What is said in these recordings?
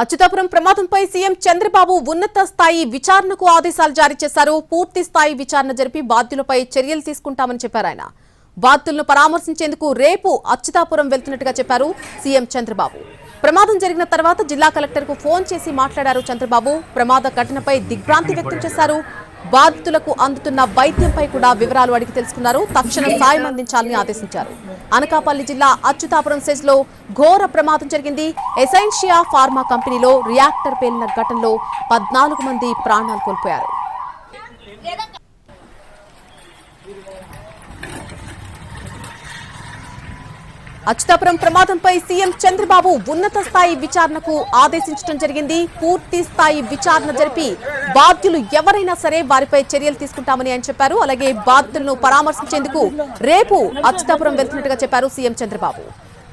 అచ్యుతాపురం ప్రమాదంపై సీఎం చంద్రబాబు ఉన్నత స్థాయి విచారణకు ఆదేశాలు జారీ చేశారు. పూర్తి స్థాయి విచారణ జరిపి బాధ్యులపై చర్యలు తీసుకుంటామని చెప్పారు ఆయన. బాధితులను పరామర్శించేందుకు రేపు అచ్యుతాపురం వెళ్తున్నట్టుగా చెప్పారు సీఎం చంద్రబాబు. ప్రమాదం జరిగిన తర్వాత జిల్లా కలెక్టర్కు ఫోన్ చేసి మాట్లాడారు చంద్రబాబు. ప్రమాద ఘటనపై దిగ్భ్రాంతి వ్యక్తం చేశారు. బాధితులకు అందుతున్న వైద్యంపై కూడా వివరాలు అడిగి తెలుసుకున్నారు. తక్షణ సాయం అందించాలని ఆదేశించారు. అనకాపల్లి జిల్లా అచ్యుతాపురం సెజ్లో ఘోర ప్రమాదం జరిగింది. ఎసైన్షియా ఫార్మా కంపెనీలో రియాక్టర్ పేలిన ఘటనలో పద్నాలుగు మంది ప్రాణాలు కోల్పోయారు. అచ్యుతాపురం ప్రమాదంపై సీఎం చంద్రబాబు ఉన్నత స్థాయి విచారణకు ఆదేశించడం జరిగింది. పూర్తి స్థాయి విచారణ జరిపి బాధ్యులు ఎవరైనా సరే వారిపై చర్యలు తీసుకుంటామని ఆయన చెప్పారు. అలాగే బాధితులను పరామర్శించేందుకు రేపు అచ్యుతాపురం వెళ్తున్నట్టుగా చెప్పారు సీఎం చంద్రబాబు.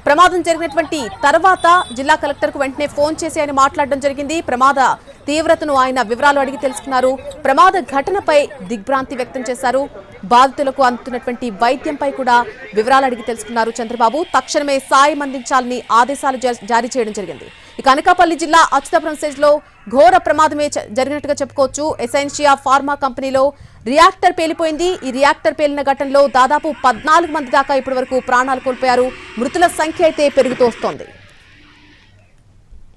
ప్రమాదం జరిగినటువంటి తర్వాత జిల్లా కలెక్టర్కు వెంటనే ఫోన్ చేసి ఆయన మాట్లాడడం జరిగింది. ప్రమాద తీవ్రతను ఆయన వివరాలు అడిగి తెలుసుకున్నారు. ప్రమాద ఘటనపై దిగ్భ్రాంతి వ్యక్తం చేశారు. బాధితులకు అందుతున్నటువంటి వైద్యంపై కూడా వివరాలు అడిగి తెలుసుకున్నారు చంద్రబాబు. తక్షణమే సాయం అందించాలని ఆదేశాలు జారీ చేయడం జరిగింది. ఇక అనకాపల్లి జిల్లా అచ్యుతాపురం సెజ్లో ఘోర ప్రమాదమే జరిగినట్టుగా చెప్పుకోవచ్చు. ఎసెన్షియా ఫార్మా కంపెనీలో రియాక్టర్ పేలిపోయింది. ఈ రియాక్టర్ పేలిన ఘటనలో దాదాపు పద్నాలుగు మంది దాకా ఇప్పటి వరకు ప్రాణాలు కోల్పోయారు. మృతుల సంఖ్య అయితే పెరుగుతూ వస్తోంది.